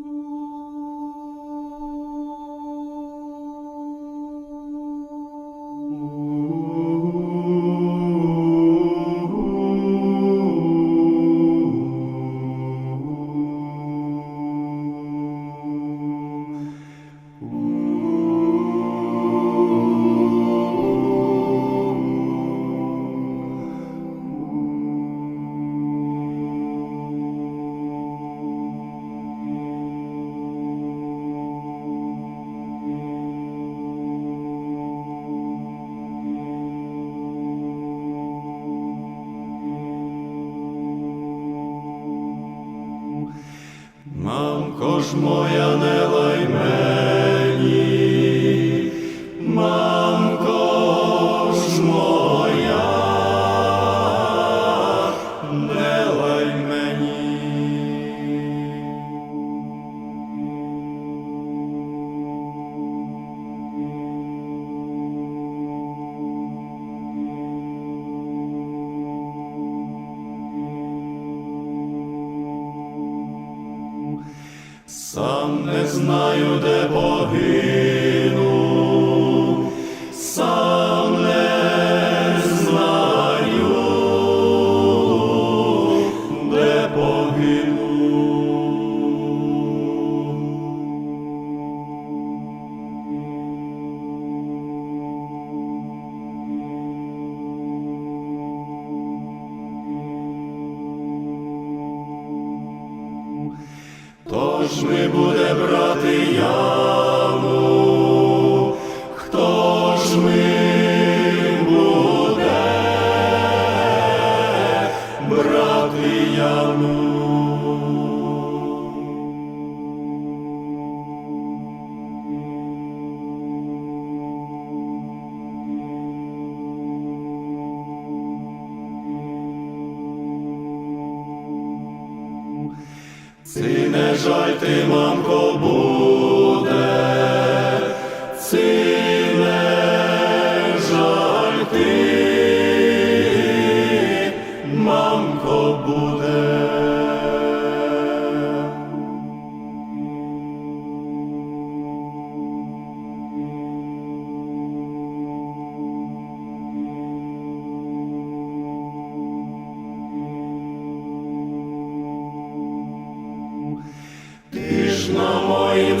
Ooh. Ж моя, не лай Holy. На моїм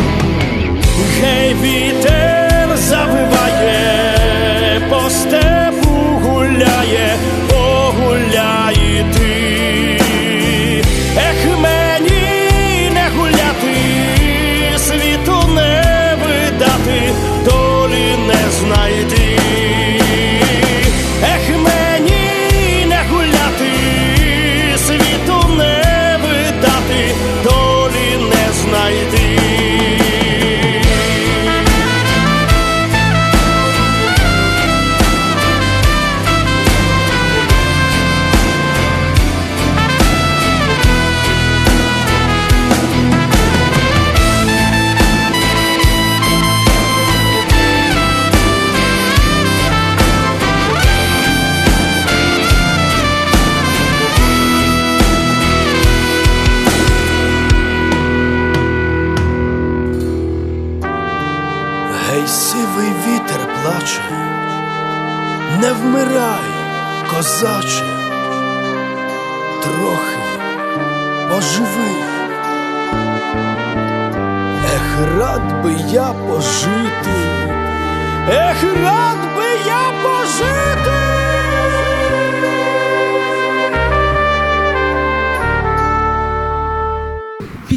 Гей, вітер завиває,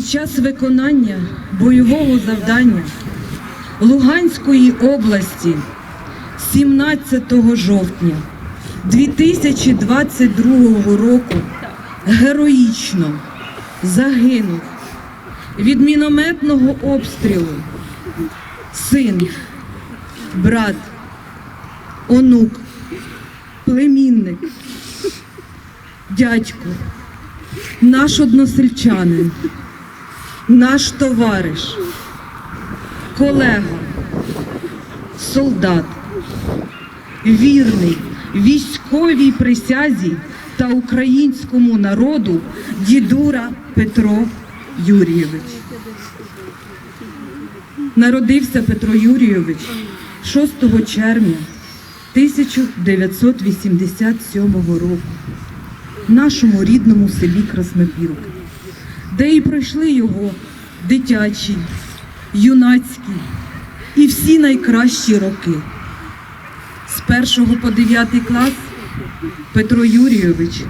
Під час виконання бойового завдання Луганської області 17 жовтня 2022 року героїчно загинув від мінометного обстрілу син, брат, онук, племінник, дядько, наш односельчанин наш товариш, колега, солдат, вірний військовій присязі та українському народу дідура Петро Юрійович. Народився Петро Юрійович 6 червня 1987 року в нашому рідному селі Краснопілка де і пройшли його дитячі, юнацькі і всі найкращі роки. З першого по дев'ятий клас Петро Юрійович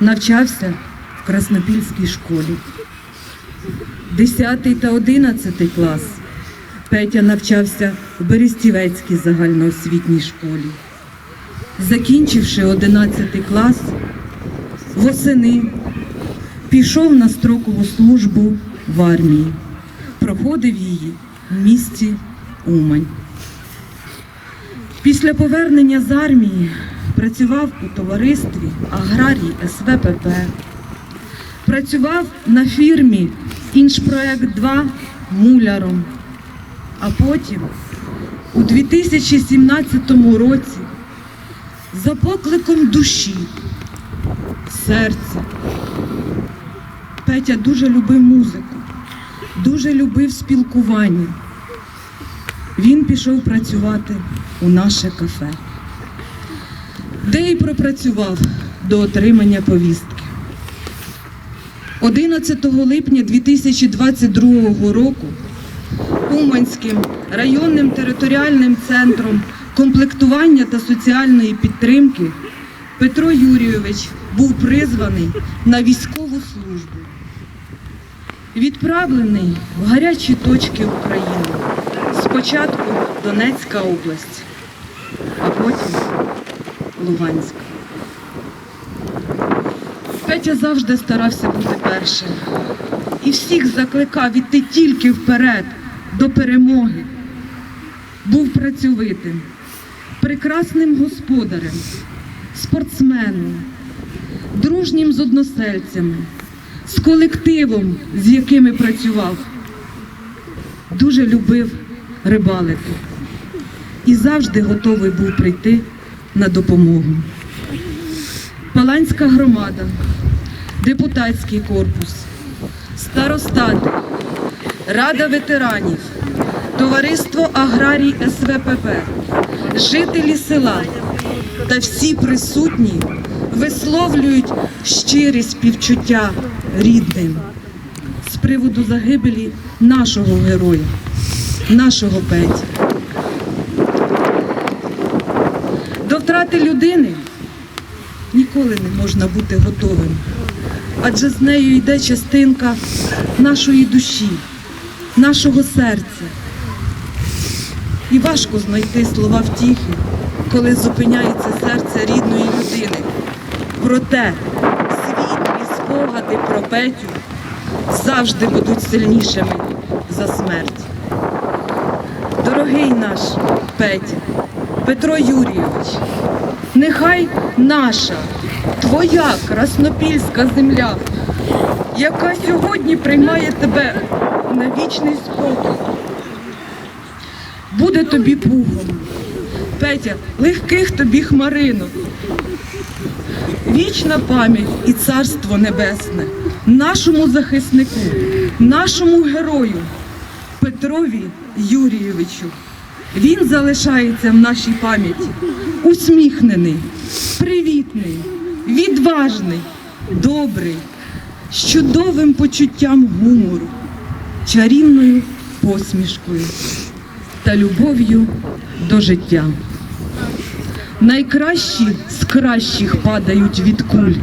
навчався в Краснопільській школі. Десятий та одинадцятий клас Петя навчався в Берестівецькій загальноосвітній школі. Закінчивши одинадцятий клас, восени пішов на строкову службу в армії, проходив її в місті Умань. Після повернення з армії працював у товаристві Аграрій СВПП, працював на фірмі Іншпроект 2 муляром, а потім у 2017 році за покликом душі, серця Петя дуже любив музику, дуже любив спілкування. Він пішов працювати у наше кафе, де й пропрацював до отримання повістки. 11 липня 2022 року Уманським районним територіальним центром комплектування та соціальної підтримки Петро Юрійович був призваний на військову службу. Відправлений в гарячі точки України. Спочатку Донецька область, а потім Луганська. Петя завжди старався бути першим. І всіх закликав іти тільки вперед, до перемоги. Був працьовитим, прекрасним господарем, спортсменом, дружнім з односельцями, з колективом, з якими працював. Дуже любив рибалити і завжди готовий був прийти на допомогу. Паланська громада, депутатський корпус, старостати, Рада ветеранів, товариство Аграрій СВПП, жителі села та всі присутні висловлюють щирі співчуття рідним з приводу загибелі нашого героя, нашого Петі. До втрати людини ніколи не можна бути готовим, адже з нею йде частинка нашої душі, нашого серця. І важко знайти слова втіхи, коли зупиняється серце рідної людини. Проте світлі спогади про Петю завжди будуть сильнішими за смерть. Дорогий наш Петя, Петро Юрійович, нехай наша, твоя краснопільська земля, яка сьогодні приймає тебе на вічний спокій, буде тобі пухом. Петя, легких тобі хмаринок. Вічна пам'ять і царство небесне нашому захиснику, нашому герою Петрові Юрійовичу. Він залишається в нашій пам'яті усміхнений, привітний, відважний, добрий, з чудовим почуттям гумору, чарівною посмішкою та любов'ю до життя. Найкращі з кращих падають від куль,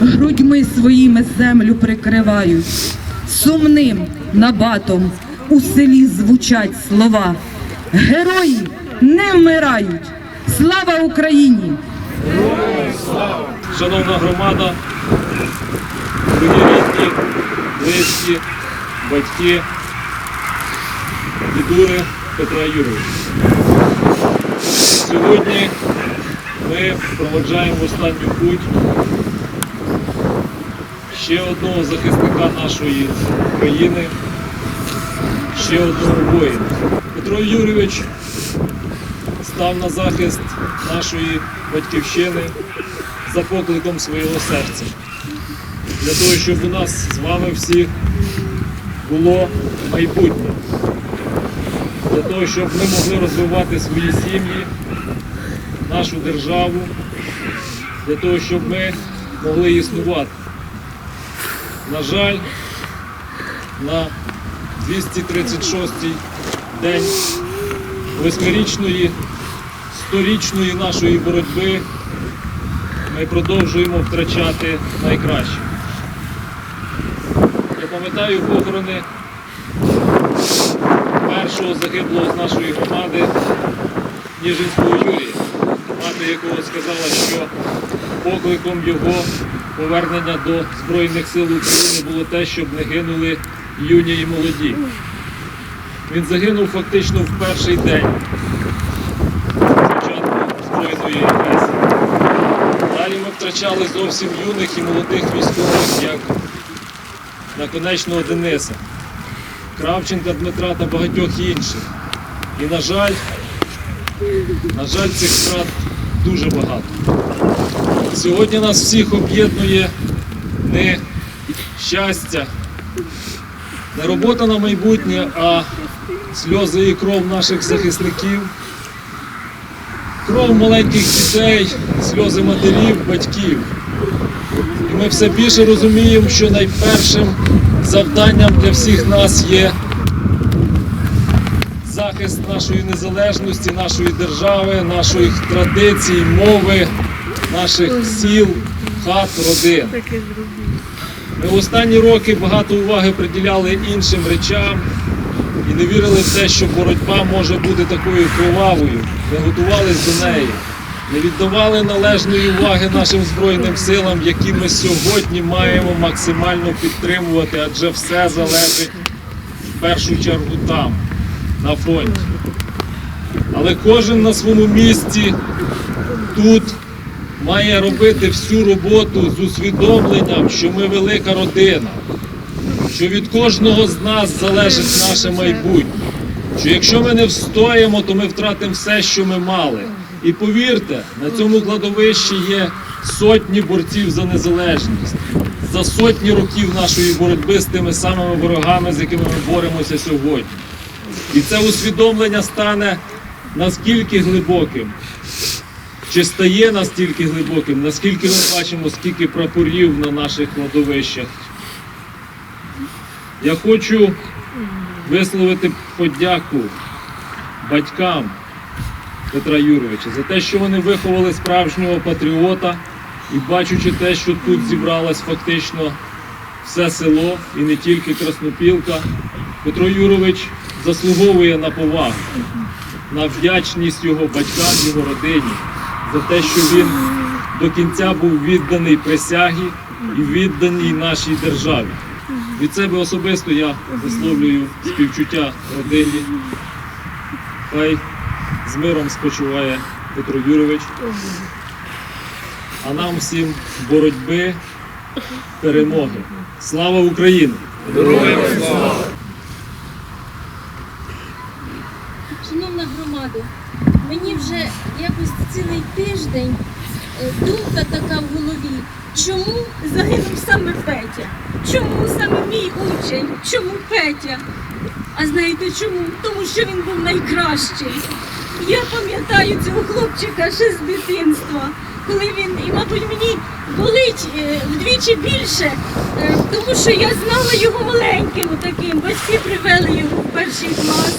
грудьми своїми землю прикривають, сумним набатом у селі звучать слова. Герої не вмирають! Слава Україні! Шановна громада, дорогі рідні, близькі, батьки, дідури Петра Юрійовича. Сьогодні ми проводжаємо в останню путь ще одного захисника нашої країни, ще одного воїна. Петро Юрійович став на захист нашої батьківщини за покликом свого серця. Для того, щоб у нас з вами всіх було майбутнє. Для того, щоб ми могли розвивати свої сім'ї, нашу державу, для того, щоб ми могли існувати. На жаль, на 236-й день восьмирічної, сторічної нашої боротьби ми продовжуємо втрачати найкраще. Я пам'ятаю похорони першого загиблого з нашої громади Ніжинського Юрія, мати якого сказала, що покликом його повернення до Збройних сил України було те, щоб не гинули юні і молоді. Він загинув фактично в перший день початку збройної агресії. Далі ми втрачали зовсім юних і молодих військових, як наконечного Дениса, Кравченка Дмитра та багатьох інших. І, на жаль, на жаль, цих втрат дуже багато. Сьогодні нас всіх об'єднує не щастя, не робота на майбутнє, а сльози і кров наших захисників, кров маленьких дітей, сльози матерів, батьків. І ми все більше розуміємо, що найпершим завданням для всіх нас є захист нашої незалежності, нашої держави, наших традицій, мови, наших сіл, хат, родин. Ми в останні роки багато уваги приділяли іншим речам і не вірили в те, що боротьба може бути такою кровавою, не готувались до неї. Не віддавали належної уваги нашим Збройним силам, які ми сьогодні маємо максимально підтримувати, адже все залежить в першу чергу там, на фронті. Але кожен на своєму місці тут має робити всю роботу з усвідомленням, що ми велика родина, що від кожного з нас залежить наше майбутнє. Що якщо ми не встоїмо, то ми втратимо все, що ми мали. І повірте, на цьому кладовищі є сотні борців за незалежність, за сотні років нашої боротьби з тими самими ворогами, з якими ми боремося сьогодні. І це усвідомлення стане наскільки глибоким, чи стає настільки глибоким, наскільки ми бачимо, скільки прапорів на наших кладовищах. Я хочу висловити подяку батькам Петра Юровича за те, що вони виховали справжнього патріота і бачучи те, що тут зібралось фактично все село і не тільки Краснопілка, Петро Юрович заслуговує на повагу, на вдячність його батькам, його родині за те, що він до кінця був відданий присягі і відданий нашій державі. Від себе особисто я висловлюю співчуття родині. Хай з миром спочиває Петро Юрович. А нам всім боротьби, перемоги. Слава Україні! Шановна громада, мені вже якось цілий тиждень е, думка така в голові. Чому загинув саме Петя? Чому саме мій учень? Чому Петя? А знаєте чому? Тому що він був найкращий. Я пам'ятаю цього хлопчика ще з дитинства, коли він, і, мабуть, мені болить е, вдвічі більше, е, тому що я знала його маленьким таким. Батьки привели його в перший клас.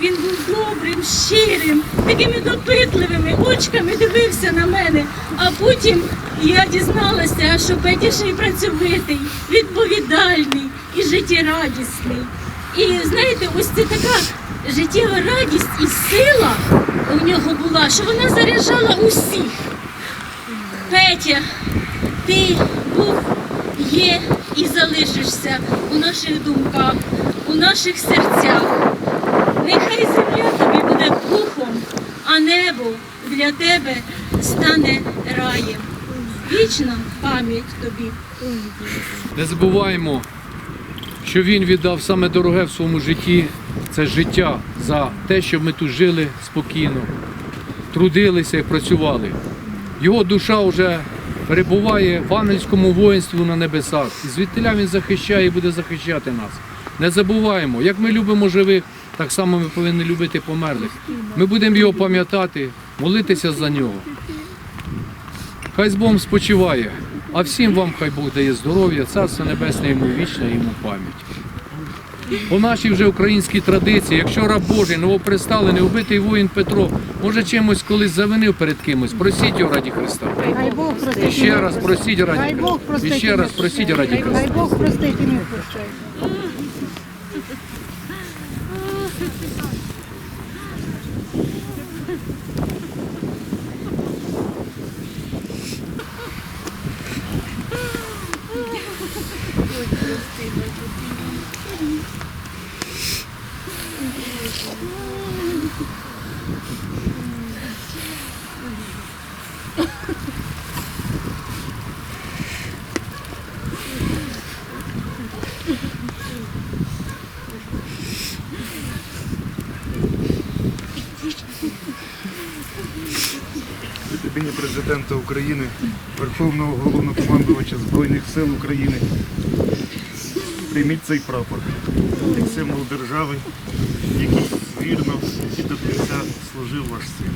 Він був добрим, щирим, такими допитливими очками дивився на мене. А потім я дізналася, що Петя ще й працьовитий, відповідальний і життєрадісний. І знаєте, ось це така життєва радість і сила у нього була, що вона заряджала усіх. Петя, ти був, є і залишишся у наших думках, у наших серцях. Нехай земля тобі буде пухом, а небо для тебе стане раєм. Вічна пам'ять тобі. Не забуваємо, що він віддав саме дороге в своєму житті це життя за те, щоб ми тут жили спокійно, трудилися і працювали. Його душа вже перебуває в ангельському воїнстві на небесах. І звідтиля він захищає і буде захищати нас. Не забуваємо, як ми любимо живих, так само ми повинні любити померлих. Ми будемо його пам'ятати, молитися за нього. Хай з Богом спочиває, а всім вам хай Бог дає здоров'я, царство небесне йому вічне, йому пам'ять. По нашій вже українській традиції, якщо раб Божий, новоприставлений, убитий воїн Петро, може чимось колись завинив перед кимось, просіть його раді Христа. Хай Бог І ще раз просіть раді Христа. І ще раз просіть раді Христа. Хай Бог простить і не прощаємо. Президента України, Верховного головнокомандувача Збройних сил України. Прийміть цей прапор як символ держави, який вірно і до кінця служив ваш син.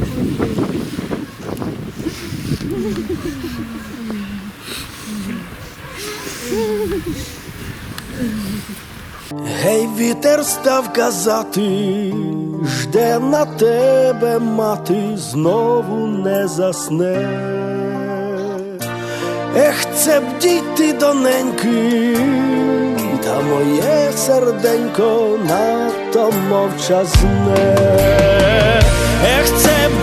Гей, вітер став казати, жде на тебе мати, знову не засне. Ех, це б дійти до неньки, та моє серденько надто мовчазне. Ех, це б